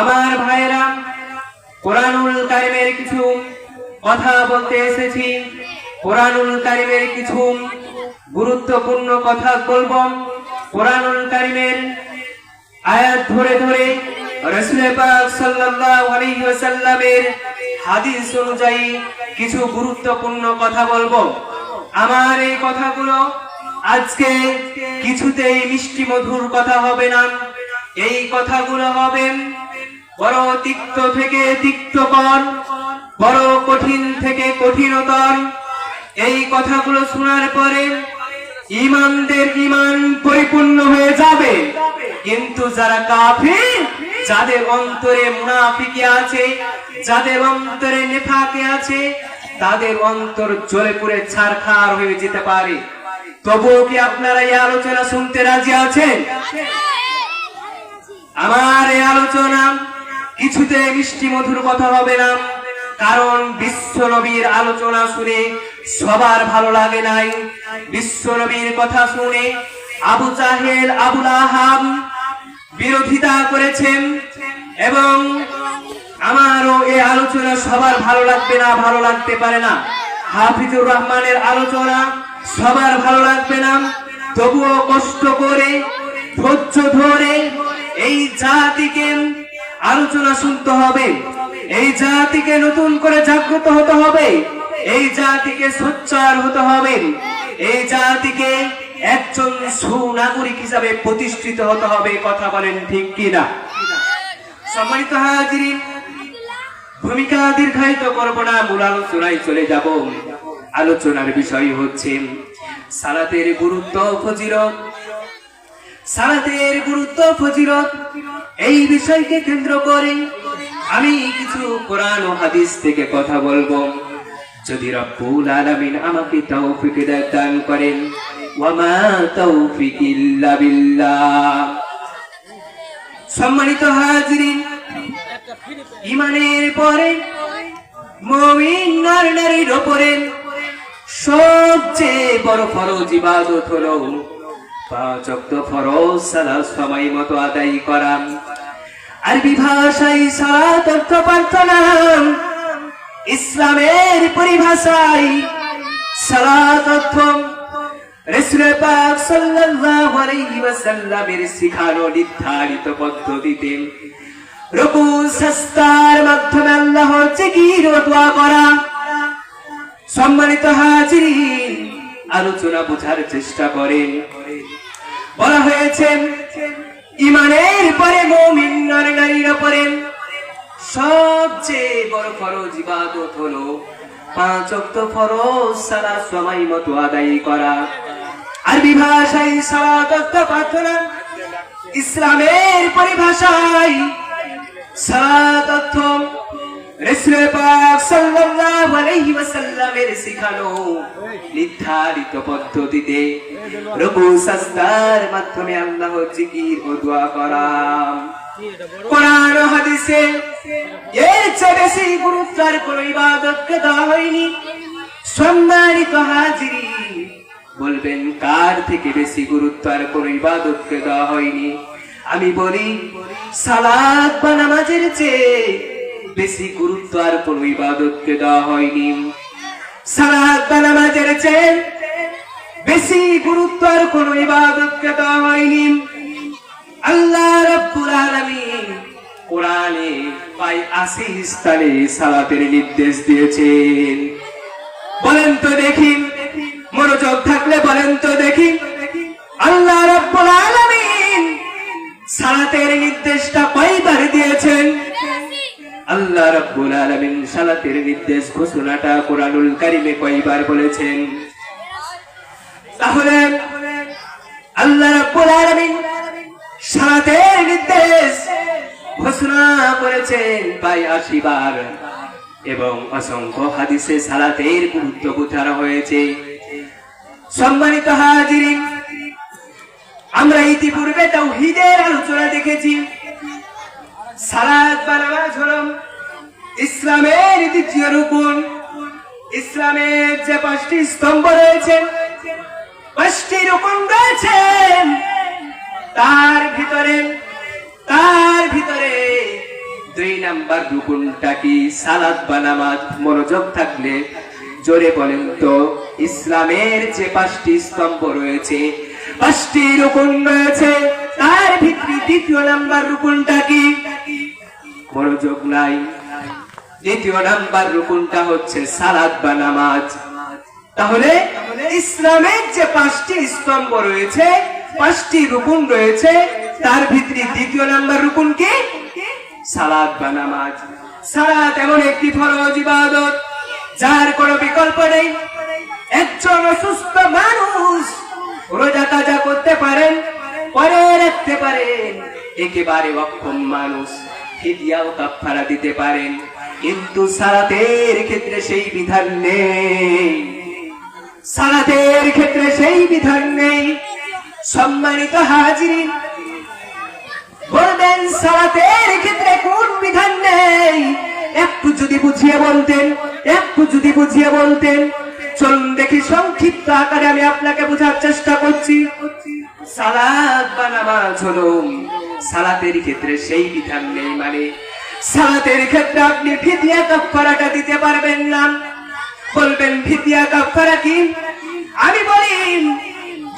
আমার ভাইয়েরা, কোরআনুল কারিমের কিছু কথা বলতে এসেছি। কোরআনুল কারিমের কিছু গুরুত্বপূর্ণ কথা বলব। কোরআনুল কারিমের আয়াত ধরে ধরে রাসূল পাক সাল্লাল্লাহু আলাইহি ওয়াসাল্লামের হাদিস অনুযায়ী কিছু গুরুত্বপূর্ণ কথা বলব। আমার এই কথাগুলো আজকে কিছুতেই মিষ্টি মধুর কথা হবে না। এই কথাগুলো হবে বড় তিক্ত থেকে তিক্তকর বড় কঠিন থেকে কঠিনতর এই কথাগুলো শোনার পরে ইমানদের ইমান পরিপূর্ণ হয়ে যাবে কিন্তু যারা কাফির যাদের অন্তরে মুনাফিকে আছে যাদের অন্তরে নেফাকে আছে তাদের অন্তর জ্বলে পুড়ে ছারখার হয়ে যেতে পারে তবুও কি আপনারা এই আলোচনা শুনতে রাজি আছেন আমার এই আলোচনা কিছুতে মিষ্টি মধুর কথা হবে না। কারণ বিশ্ব নবীর আলোচনা শুনে সবার ভালো লাগে নাই। বিশ্ব নবীর কথা শুনে আবু জাহেল আবুল আহাব বিরোধিতা করেছেন এবং আমারও এই আলোচনা সবার ভালো লাগবে না, ভালো লাগতে পারে না। হাফিজুর রহমানের আলোচনা সবার ভালো লাগবে না। তবুও কষ্ট করে, ধৈর্য ধরে এই জাতিকে আলোচনা শুনতে হবে। এই জাতিকে নতুন করে জাগ্রত হতে হবে। এই জাতিকে সোচ্চার হতে হবে। এই জাতিকে একজন সুনাগরিক হিসাবে প্রতিষ্ঠিত হতে হবে কথা বলেন ঠিক কিনা? সম্মানিত হাজিরিন, ভূমিকা দীর্ঘায়িত করব না, মূল আলোচনায় চলে যাব। আলোচনার বিষয় হচ্ছে সালাতের গুরুত্ব ফজিরত সালাতের গুরুত্ব ফজিরত এই বিষয়কে কেন্দ্র করে আমি কিছু কোরআন ও হাদিস থেকে কথা বলব। যদি রব্বুল আলামিন আমাকে তৌফিক দান করেন। ওয়ামা তৌফিক ইল্লা বিল্লাহ। সম্মানিত হাজিরিন ইমানের পরে মমিন নর নারীর ওপরে সবচেয়ে বড় ফরজ ইবাদত হলো ফরজ সময় মতো আদায় আরবি ভাষায় সাত অর্থ প্রার্থনা। ইসলামের পরিভাষায় সালাত অর্থ রাসূল পাক আলাইহি ওয়াসাল্লামের শিখানো নির্ধারিত পদ্ধতিতে রুকু সাস্তার মাধ্যমে আল্লাহর জিকির ও দোয়া করা। সম্মানিত হাজিরিন আলোচনা বোঝার চেষ্টা করেন বলা হয়েছে, ইমানের পরে মুমিন নর নারীর পরে সবচেয়ে বড় ফরজ ইবাদত হলো পাঁচ ওয়াক্ত ফরজ সারা সময় মতো আদায় করা। আরবি ভাষায় সালাত অর্থ প্রার্থনা, ইসলামের পরিভাষায় সালাত অর্থ পাক সাল্লাল্লাহু আলাইহি ওয়াসাল্লামের নির্ধারিত পদ্ধতিতে রুকু সাজদার মাধ্যমে আল্লাহর জিকির ও দোয়া করা ও হাদিসে হয়নি। সম্মানিত হাজিরি বলবেন, কার থেকে বেশি গুরুত্ব আর কোনো ইবাদতকে দেওয়া হয়নি? আমি বলি সালাদ বা নামাজের চেয়ে বেশি গুরুত্ব আর কোনো ইবাদতকে দেওয়া হয়নি। সালাদ চেয়ে বেশি গুরুত্ব আর কোনো ইবাদতকে দেওয়া হয়নি। আল্লাহ রাব্বুল আলামিন কোরআনে প্রায় আশি স্থানে সালাতের নির্দেশ দিয়েছেন। বলেন তো দেখি, মনোযোগ থাকলে বলেন তো দেখি, আল্লাহ রাব্বুল আলামিন সালাতের নির্দেশটা কয়বার দিয়েছেন? আল্লাহ রাব্বুল আলামিন সালাতের নির্দেশ ঘোষণাটা কোরআনুল কারিমে কয়বার বলেছেন। তাহলে আল্লাহ রাব্বুল আলামিন সালাতের নির্দেশ ঘোষণা করেছেন প্রায় আশি বার এবং অসংখ্য হাদিসে সালাতের গুরুত্ব বোঝানো হয়েছে। সম্মানিত হাজিরিন, আমরা ইতিপূর্বে তাওহীদের আলোচনা দেখেছি। ইসলামের দ্বিতীয় রুকুন ইসলামের যে পাঁচটি স্তম্ভ রয়েছে, পাঁচটি রুকুন রয়েছে। তার ভিতরে তার ভিতরে দুই নাম্বার রুকুনটা কি? সালাদ বা নামাজ মনোযোগ থাকলে জোরে বলেন তো, ইসলামের যে পাঁচটি স্তম্ভ রয়েছে, পাঁচটি রুকুন রয়েছে, তার ভিত্তি দ্বিতীয় নাম্বার রুকুনটা কি? মনোযোগ নাই। দ্বিতীয় নাম্বার রুকুনটা হচ্ছে সালাদ বা নামাজ। তাহলে ইসলামের যে পাঁচটি স্তম্ভ রয়েছে, পাঁচটি রুকুন রয়েছে, তার ভিতরে দ্বিতীয় নাম্বার রুকুন কি? সালাদ বা নামাজ। সালাদ এমন একটি ফরজ ইবাদত, যার কোনো বিকল্প নেই। একজন অসুস্থ মানুষ রোজা তাজা করতে পারেন, পরে রাখতে পারেন, একেবারে অক্ষম মানুষ। ফিদিয়াও কাফারা দিতে পারেন। কিন্তু সালাতের ক্ষেত্রে সেই বিধান নেই। সালাতের ক্ষেত্রে সেই বিধান নেই। সম্মানিত হাজিরিন, বলবেন সালাতের ক্ষেত্রে কোন বিধান নেই? একটু যদি বুঝিয়ে বলতেন, একটু যদি বুঝিয়ে বলতেন। চলুন দেখি সংক্ষিপ্ত আকারে আমি আপনাকে বোঝার চেষ্টা করছি। সালাদ বা নামাজ হলো সালাতের ক্ষেত্রে সেই বিধান নেই মানে। সালাতের ক্ষেত্রে আপনি ফিদিয়া কাফারাটা দিতে পারবেন না। বলবেন ফিদিয়া কাফারা কি? আমি বলি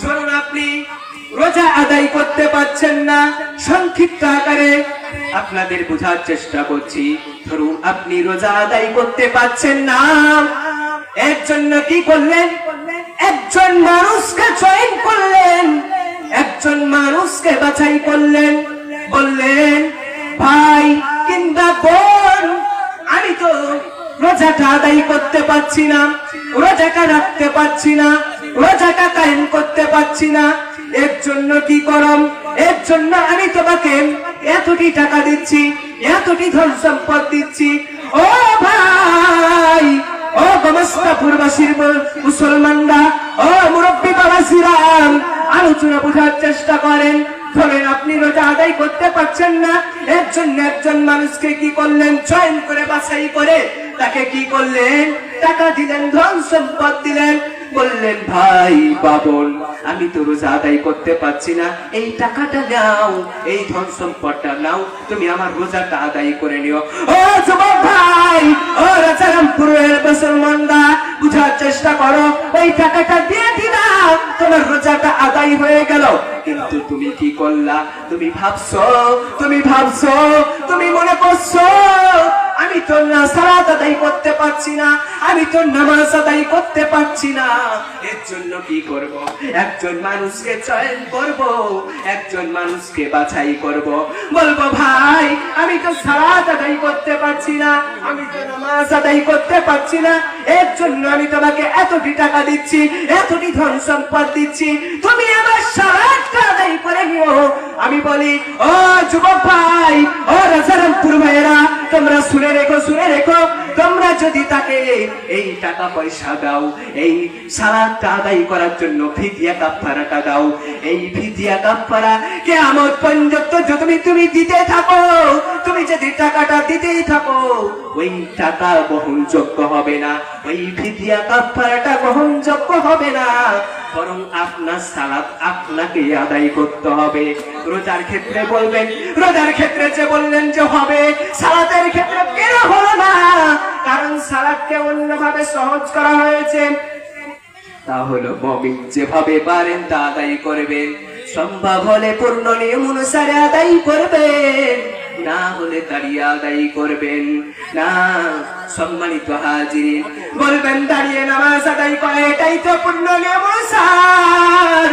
ধরুন আপনি রোজা আদায় করতে পারছেন না। সংক্ষিপ্ত আকারে আপনাদের বোঝার চেষ্টা করছি। ধরুন, আপনি রোজা আদায় করতে পারছেন না। এর জন্য কি করলেন, একজন মানুষকে চয়ন করলেন। একজন মানুষকে বাছাই করলেন, বললেন, ভাই, কিংবা বোন, আমি তো রোজাটা আদায় করতে পারছি না, রোজাটা রাখতে পারছি না, রোজাটা কায়েম করতে পারছি না। এর জন্য কি করম? এর জন্য আমি তোমাকে এতটি টাকা দিচ্ছি, এতটি ধন সম্পদ দিচ্ছি। ও ভাই, ও গমস্তাপুরবাসীর মুসলমানরা, ও মুরব্বী বাবাসিরাম আলোচনা বোঝার চেষ্টা করেন। ধরেন আপনি রোজা আদায় করতে পারছেন না, এর জন্য একজন মানুষকে কি করলেন? চয়ন করে বাছাই করে তাকে কি করলেন? টাকা দিলেন, ধন সম্পদ দিলেন। বললেন, ভাই, বাবন, আমি তো রোজা আদায় করতে পারছি না। এই টাকাটা নাও, এই ধন সম্পদটা নাও। তুমি আমার রোজাটা আদায় করে নিও। ও যুবক ভাই, ও রাজারামপুরের মুসলমানরা, বুঝার চেষ্টা করো ওই টাকাটা দিয়ে দিলাম, তোমার রোজাটা আদায় হয়ে গেল। কিন্তু তুমি কি করলা? তুমি ভাবছ তুমি ভাবছ তুমি মনে করছ আমি তো না সালাত আদায় করতে পারছি না, আমি তো নামাজ আদায় করতে পারছি না। এর জন্য কি করব? একজন মানুষকে চয়ন করব, একজন মানুষকে বাছাই করব। বলব, ভাই, আমি তো সালাত আদায় করতে পারছি না, আমি তো নামাজ আদায় করতে পারছি না। এর জন্য আমি তোমাকে এতটি টাকা দিচ্ছি, এতটি ধন সম্পদ দিচ্ছি, তুমি আমার সালাতটা আদায় করে নিও। আমি বলি, ও যুবক ভাই, ও রাজারামপুর ভাইয়েরা, তোমরা শুনে রেখো শুনে রেখো। যদি তাকে এই টাকা পয়সা দাও, এই সালাদটা আদায় করার জন্য ফিদিয়া কাপ্পারাটা দাও, এই ফিদিয়া কাপ্পারা কে আমার পর্যন্ত তুমি তুমি দিতে থাকো, তুমি যদি টাকাটা দিতেই থাকো, ওই টাকা বহনযোগ্য হবে না, ওই ফিদিয়া কাপ্পারাটা বহনযোগ্য হবে না, বরং আপনার সালাদ আপনাকে আদায় করতে হবে। রোজার ক্ষেত্রে বলবেন, রোজার ক্ষেত্রে যে বললেন যে হবে সালাতের ক্ষেত্রে কেন হলো না? কারণ সালাদকে অন্যভাবে সহজ করা হয়েছে। তা হলো মমিন যেভাবে পারেন তা আদায় করবেন সম্ভব হলে পূর্ণ নিয়ম অনুসারে আদায় করবেন না হলে দাঁড়িয়ে আদায় করবেন না। সম্মানিত হাজির বলবেন দাঁড়িয়ে নামাজ আদায় করে এটাই তো পূর্ণ নিয়ম অনুসার।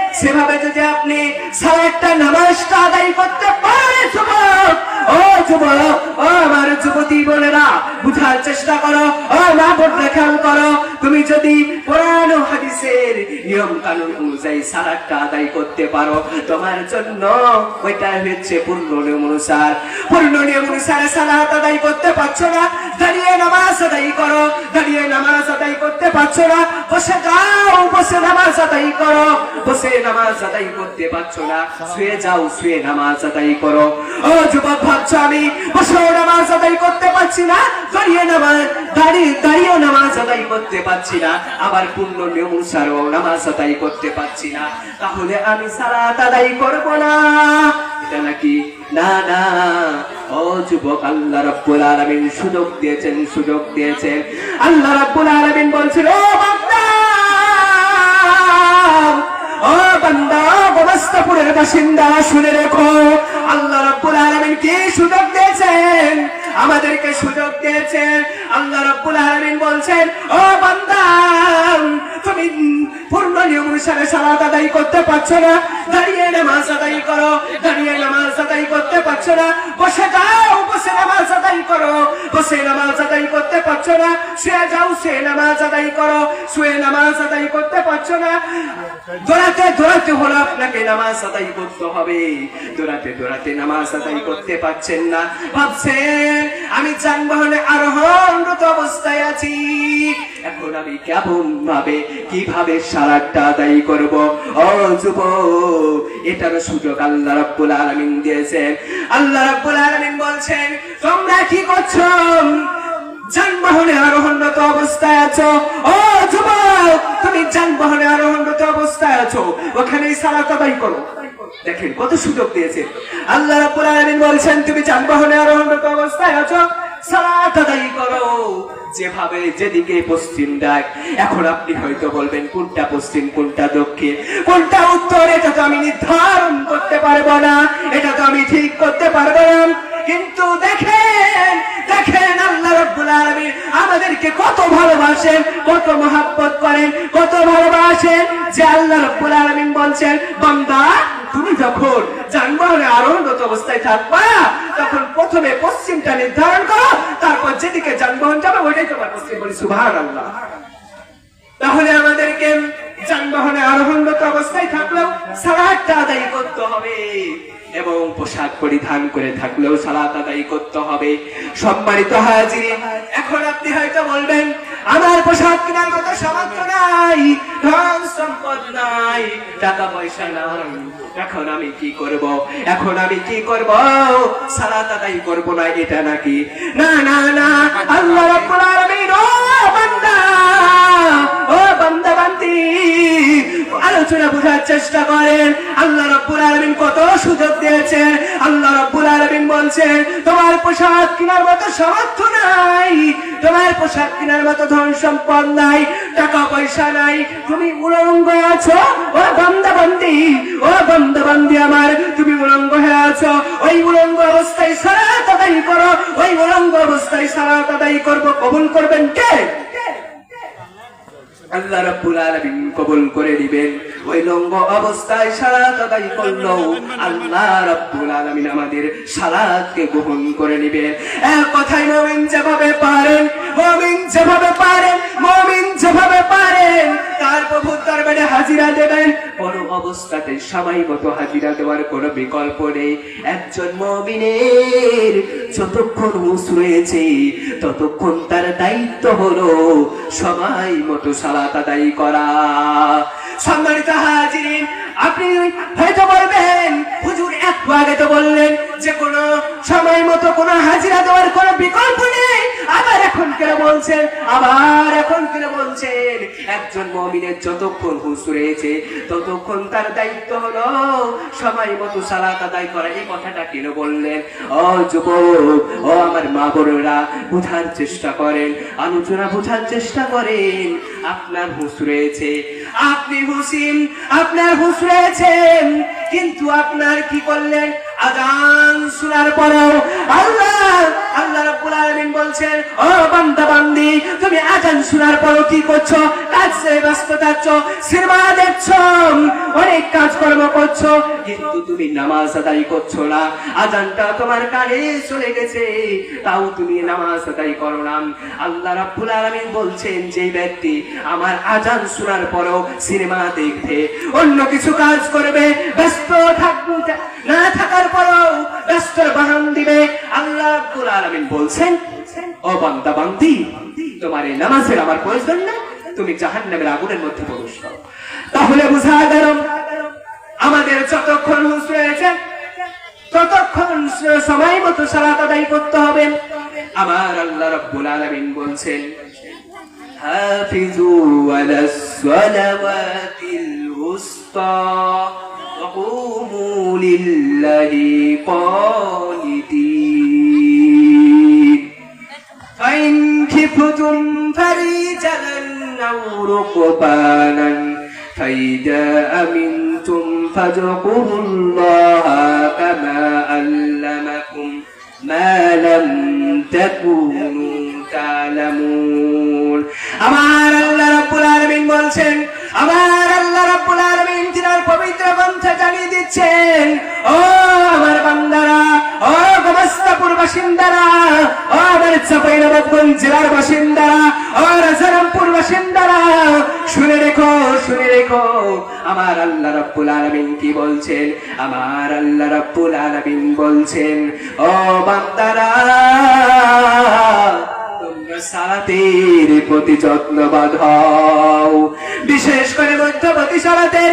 সেভাবে যদি আপনি সালাতটা নামাজটা আদায় করতে পারেন, যুবক, ও যুবক, ও আমার যুবতী বোনেরা, বুঝার চেষ্টা করো, ও খেয়াল করো, তুমি যদি হাদিসের নিয়ম কানুন অনুযায়ী আদায় করতে পারো, তোমার জন্য ওইটা হচ্ছে পূর্ণ নিয়ম অনুসার। পূর্ণ নিয়ম অনুসারে আদায় করতে পারছ না, দাঁড়িয়ে নামাজ আদায় করো, দাঁড়িয়ে নামাজ আদায় করতে পারছ না, বসে যাও, বসে নামাজ আদায় করো, বসে নামাজ আদায় করতে পারছ না, শুয়ে যাও, শুয়ে নামাজ আদায় করো। ও যুবক, ভাবছ আমি বসেও নামাজ আদায় করতে পারছি না, দাঁড়িয়ে নামাজ দাঁড়িয়ে দাঁড়িয়েও নামাজ আদায় করতে পারছি না, আবার পূর্ণ নিয়ম অনুসারেও নামাজ আদায় করতে পারছি না। তাহলে আমি সালাত আদায় করব না। এটা নাকি? না না। ও যুবক, আল্লাহ রাব্বুল আলামিন সুযোগ দিয়েছেন সুযোগ দিয়েছেন। আল্লাহ রাব্বুল আলামিন বলছেন, ও বান্দা ও বান্দা বাসিন্দা, শুনে রেখো। আল্লাহ রব্বুল আলমিন কি সুযোগ দিয়েছেন? আমাদেরকে সুযোগ দিয়েছেন। আল্লাহ রব্বুল আলমিন বলছেন, ও বান্দা, তুমি পূর্ণ নিয়ম অনুসারে সালাত আদায় করতে পারছ না। দাঁড়িয়ে নামাজ করো, দাঁড়িয়ে নামাজ আদায় করতে পারছ না। বসে যাও, বসে নামাজ আদায় করো। বসে নামাজ আদায় করতে পারছ না। শুয়ে যাও, শুয়ে নামাজ আদায় করো। শুয়ে নামাজ আদায় করতে পারছ না। দৌড়াতে দৌড়াতে হলো আপনাকে নামাজ আদায় করতে হবে। দৌড়াতে দৌড়াতে নামাজ আদায় করতে পারছেন না। ভাবছেন, আমি যানবাহনে আরোহণরত অবস্থায় আছি। এখন আমি কেমন ভাবে, কীভাবে সারাটা আদায় করব? ও এটার সুযোগ আল্লাহ রাব্বুল আলামিন দিয়েছেন। আল্লাহ রাব্বুল আলামিন বলছেন, তোমরা কি করছ? যানবাহনে আরোহণরত অবস্থায় আছো। ও যুবক, তুমি যানবাহনে আরোহণরত অবস্থায় আছো। ওখানেই সালাত আদায় করো। দেখেন কত সুযোগ দিয়েছে। আল্লাহ রাব্বুল আলামিন বলছেন, তুমি যানবাহনে আরোহণরত অবস্থায় আছো। যেভাবে যেদিকে পশ্চিম ডাক, এখন আপনি হয়তো বলবেন, কোনটা পশ্চিম, কোনটা দক্ষিণ? কোনটা উত্তর, এটা তো আমি নির্ধারণ করতে পারব না। এটা তো আমি ঠিক করতে পারব না। কিন্তু দেখেন দেখেন আল্লাহ রব্বুল আমাদেরকে কত ভালোবাসেন, কত মহাব্বত করেন, কত ভালোবাসেন। যে আল্লাহ রব্বুল আলামিন বলছেন তুমি যখন যানবাহনে আরোহণরত অবস্থায় থাকবা প্রথমে পশ্চিমটা নির্ধারণ করো, তারপর যেদিকে যানবাহন যাবে ওইটাই তোমার পশ্চিম বলি সুভার তাহলে আমাদেরকে যানবাহনে আরোহণগত অবস্থায় থাকলেও সারাটা আদায় করতে হবে। এবং পোশাক পরিধান করে থাকলেও সালাত আদায় করতে হবে। সম্মানিত হাজির এখন আপনি হয়তো বলবেন, আমার পোশাক কেনার মতো সামর্থ্য নাই, ধন সম্পদ নাই, টাকা পয়সা নাই, এখন আমি কি করব? এখন আমি কি করব? সালাত আদায় করব না, এটা নাকি? না না না, আল্লাহ রাব্বুল আলামিন, ও বান্দি! আলোচনা বোঝার চেষ্টা করেন, আল্লাহ রাব্বুল আলামিন কত সুযোগ দিয়েছে আল্লাহ রাব্বুল আলামিন বলছেন, তোমার পোশাক কেনার মতো সামর্থ্য নাই, তোমার পোশাক কেনার মতো ধন সম্পদ নাই টাকা পয়সা নাই, তুমি উলঙ্গ আছো, ও বান্দা বান্দি ও বান্দা বান্দি আমার, তুমি উলঙ্গ হয়ে আছো, ওই উলঙ্গ অবস্থায় সারা আদায় করো, ওই উলঙ্গ অবস্থায় সারাত আদায় করব, কবুল করবেন কে? আল্লাহ রাব্বুল আলামিন কবুল করে দিবেন লঙ্গ অবস্থায় সালাত আদায় করল। আল্লাহ রাব্বুল আলামিন আমাদের সালাতকে গ্রহণ করে এক কথায় মুমিন যেভাবে পারেন, মুমিন যেভাবে পারেন, মুমিন যেভাবে পারেন, তার প্রভু হাজিরা দেবেন। কোন অবস্থাতে হাজিরা দেওয়ার কোনো বিকল্প নেই। একজন মমিনের যতক্ষণ হুঁশ রয়েছে, ততক্ষণ তার দায়িত্ব হলো সময় মতো সালাত আদায় করা। সম্মানিত হাজিরিন, আপনি হয়তো বলবেন, হুজুর একটু আগে তো বললেন যে কোন সময় মতো কোন হাজিরা দেওয়ার কোন বিকল্প নেই। আবার এখন কেন বলছেন? আবার এখন কেন বলছেন? একজন মমিনের যতক্ষণ হুঁশ রয়েছে ততক্ষণ তার দায়িত্ব হলো সময় মতো সালাত আদায় করা। এই কথাটা কেন বললেন? ও যুবক, ও আমার মা বোনেরা, বোঝার চেষ্টা করেন। আলোচনা বোঝার চেষ্টা করেন। আপনার হুঁশ রয়েছে আপনি হুসিম আপনার হুস রয়েছেন কিন্তু আপনার কি করলেন? আজান শোনার পরেও আল্লাহ আল্লাহ রাব্বুল আলামিন বলছেন, ও বান্দা বান্দি তুমি আজান শোনার পরেও কি করছ? কাজে ব্যস্ত থাকছ, সিনেমা দেখছ, অনেক কাজকর্ম করছ, কিন্তু তুমি নামাজ আদায় করছ না। আজানটা তোমার কানে চলে গেছে, তাও তুমি নামাজ আদায় করো না। আল্লাহ রাব্বুল আলামিন বলছেন যে ব্যক্তি আমার আজান শোনার পরেও সিনেমা দেখবে, অন্য কিছু কাজ করবে, ব্যস্ত থাকবে, না থাকার পরেও ব্যস্ত বাহান দিবে, আল্লাহ রাব্বুল আলামিন বলছেন, ও বান্দা, বান্দি, তোমার এই নামাজের আমার প্রয়োজন না, তুমি জাহান নামের আগুনের মধ্যে প্রবেশ করো। তাহলে বুঝা গেল, আমাদের যতক্ষণ হুঁশ রয়েছে, ততক্ষণ সময় মতো সারা আদায় করতে হবে। আমার আল্লাহ রব্বুল আলামিন বলছেন, হাফিজু আলাস সালাওয়াতিল উসতা, ওয়াকুমু লিল্লাহি خفتم فرجالا أو ركبانا فإذا أمنتم فاذكروا الله كما علمكم ما لم تكونوا تعلمون আমার আল্লাহ রাব্বুল আলামিন বলছেন আমার আল্লাহ রাব্বুল আলামিন তিনার পবিত্র গ্রন্থে জানিয়ে দিচ্ছেন ও আমার বান্দারা ও গোমস্তাপুর বাসিন্দারা ও আমার চাঁপাইনবাবগঞ্জ জেলার বাসিন্দারা আর রাজারামপুর বাসিন্দারা, শুনে রেখো শুনে রেখো, আমার আল্লাহ রাব্বুল আলামিন কি বলছেন? আমার আল্লাহ রাব্বুল আলামিন বলছেন, ও বান্দারা তোমরা সালাতের প্রতি যত্নবাদ হও। বিশেষ করে মধ্যবর্তী সালাতে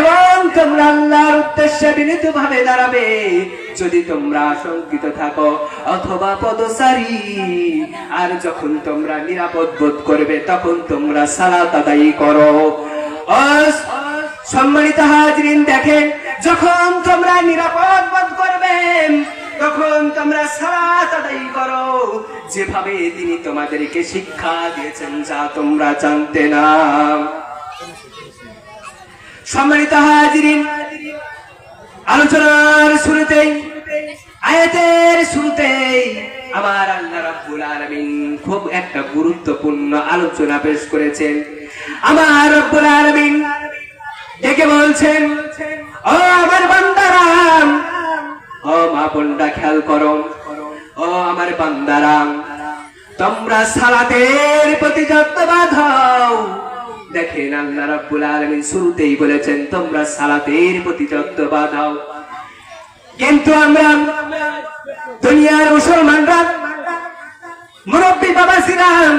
এবং তোমরা আল্লাহর উদ্দেশ্যে বিনীত ভাবে দাঁড়াবে। যদি তোমরা আশঙ্কিত থাকো, অথবা পদচারী, আর যখন তোমরা নিরাপদ বোধ করবে, তখন তোমরা সালাত আদায় করো। সম্মানিত হাজরিন, দেখেন, যখন তোমরা নিরাপদ বোধ করবে তখন তোমরা সালাত আদায় করো। যেভাবে তিনি তোমাদেরকে শিক্ষা দিয়েছেন, যা তোমরা জানতে না। সম্মানিত হাজরিন, আলোচনার শুরুতেই, আয়াতের শুরুতেই আমার আল্লাহ রাব্বুল আলামিন খুব একটা গুরুত্বপূর্ণ আলোচনা পেশ করেছেন। আমার রব্বুল আলামিন ডেকে বলছেন, ও আমার বান্দারাম ও মা বোনরা খেয়াল করো। ও আমার বান্দারাম তোমরা সালাতের প্রতি যত্নবাদ হও। দেখেন আল্লাহ রাব্বুল আলামিন শুরুতেই বলেছেন, তোমরা সালাতের প্রতি যত্নবাদ হও। কিন্তু আমরা দুনিয়ার মুসলমানরা, মুরব্বী বাবা ছিলাম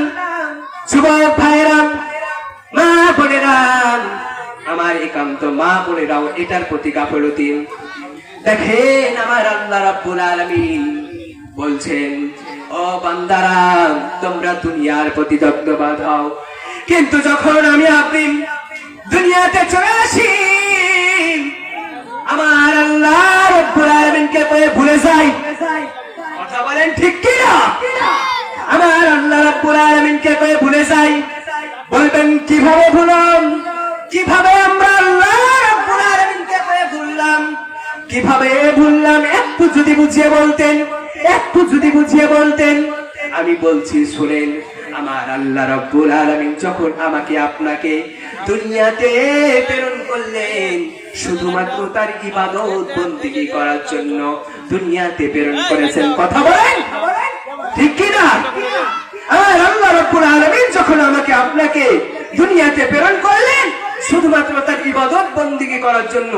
যুবক ভাইরাম মা বোনেরাম আমার একান্ত মা বোনেরাও এটার প্রতি গাফলতি। দেখেন আমার আল্লাহ রাব্বুল আলামিন বলছেন, ও বান্দারা, তোমরা দুনিয়ার প্রতি যত্নবাদ হও। কিন্তু যখন আমি আপনি দুনিয়াতে চলে আসি, আমার আল্লাহ রব্বুল আলামিনকে ভুলে যাই। কথা বলেন ঠিক কি না আমার আল্লাহ রব্বুল আলামিনকে ভুলে যাই। বলবেন, কীভাবে ভুললাম কীভাবে আমরা আল্লাহ রব্বুল আলামিনকে কয়ে ভুললাম কীভাবে ভুললাম? একটু যদি বুঝিয়ে বলতেন, একটু যদি বুঝিয়ে বলতেন। আমি বলছি, শুনেন, আমার আল্লাহ রব্বুল আলামিন যখন আমাকে আপনাকে দুনিয়াতে প্রেরণ করলেন, শুধুমাত্র তার ইবাদত বন্দিগি করার জন্য দুনিয়াতে প্রেরণ করেছেন। কথা বলেন? ঠিক কি না? আমার আল্লাহ রব্বুল আলামিন যখন আমাকে আপনাকে দুনিয়াতে প্রেরণ করলেন, শুধুমাত্র তার ইবাদত বন্দিগি করার জন্য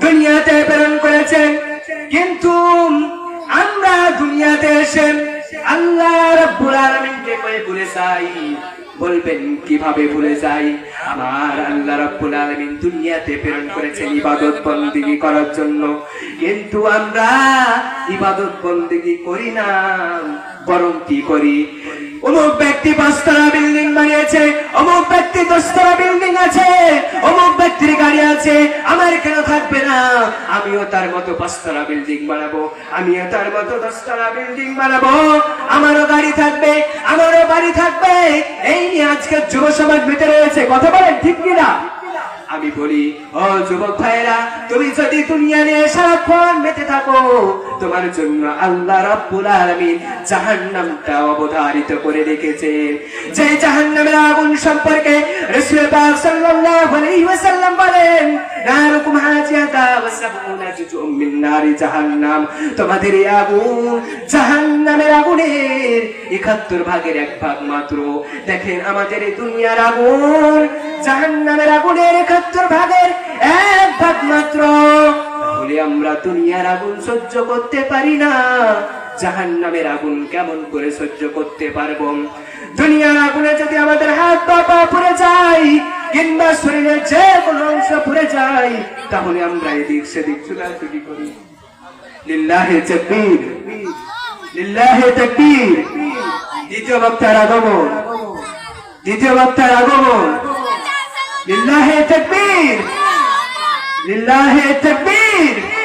দুনিয়াতে প্রেরণ করেছেন। কিন্তু আমরা দুনিয়াতে এসে আল্লাহ রাব্বুল আলামিনকে কয়ে ভুলে যাই। বলবেন, কীভাবে ভুলে যাই? আমার আল্লাহ রাব্বুল আলামিন দুনিয়াতে প্রেরণ করেছেন ইবাদত বন্দিগি করার জন্য। কিন্তু আমরা ইবাদত বন্দিগি করি না। বরং কি করি? অমুক ব্যক্তি পাঁচতলা বিল্ডিং বানিয়েছে, অমুক ব্যক্তি দশতলা বিল্ডিং আছে, অমুক ব্যক্তির গাড়ি আছে, আমার কেন থাকবে না? আমিও তার মতো পাঁচতলা বিল্ডিং বানাবো, আমিও তার মতো দশতলা বিল্ডিং বানাবো। আমারও গাড়ি থাকবে, আমারও বাড়ি থাকবে। এই নিয়ে আজকের যুব সমাজ মেতে রয়েছে, কথা বলেন ঠিক কিনা? আমি বলি, ও যুবক ভাইরা তুমি যদি দুনিয়া নিয়ে সারাক্ষণ মেতে থাকো তোমার জন্য আল্লাহ রাব্বুল আলামিন জাহান্নামটা অবধারিত করে রেখেছে যে জাহান্নামের আগুন সম্পর্কে রাসূল পাক সাল্লাল্লাহু আলাইহি ওয়াসাল্লাম বলেন, নারুকুম হাজিয়াতা ওয়া সাবউনা জুজুম মিন নারি জাহান্নাম। তোমাদের এই আগুন জাহান্নামের আগুনের 71 ভাগের এক ভাগ মাত্র। দেখেন আমাদের এই দুনিয়ার আগুন জাহান্নামের আগুনের 71 ভাগের এক ভাগ মাত্র। তাহলে আমরা দুনিয়ার আগুন সহ্য করতে পারি না। জাহান নামের আগুন কেমন করে সহ্য করতে পারব? দুনিয়ার আগুনে যদি আমাদের হাত পা পা পুড়ে যায়, কিংবা শরীরের যে কোনো অংশ পুড়ে যায়, তাহলে আমরা এদিক সেদিক ছুটাছুটি করি। লিল্লাহে তাকবীর। লিল্লাহে তাকবীর। দ্বিতীয় বক্তার আগমন। দ্বিতীয় বক্তার আগমন। লিল্লাহে তাকবীর। লিল্লাহে তাকবীর।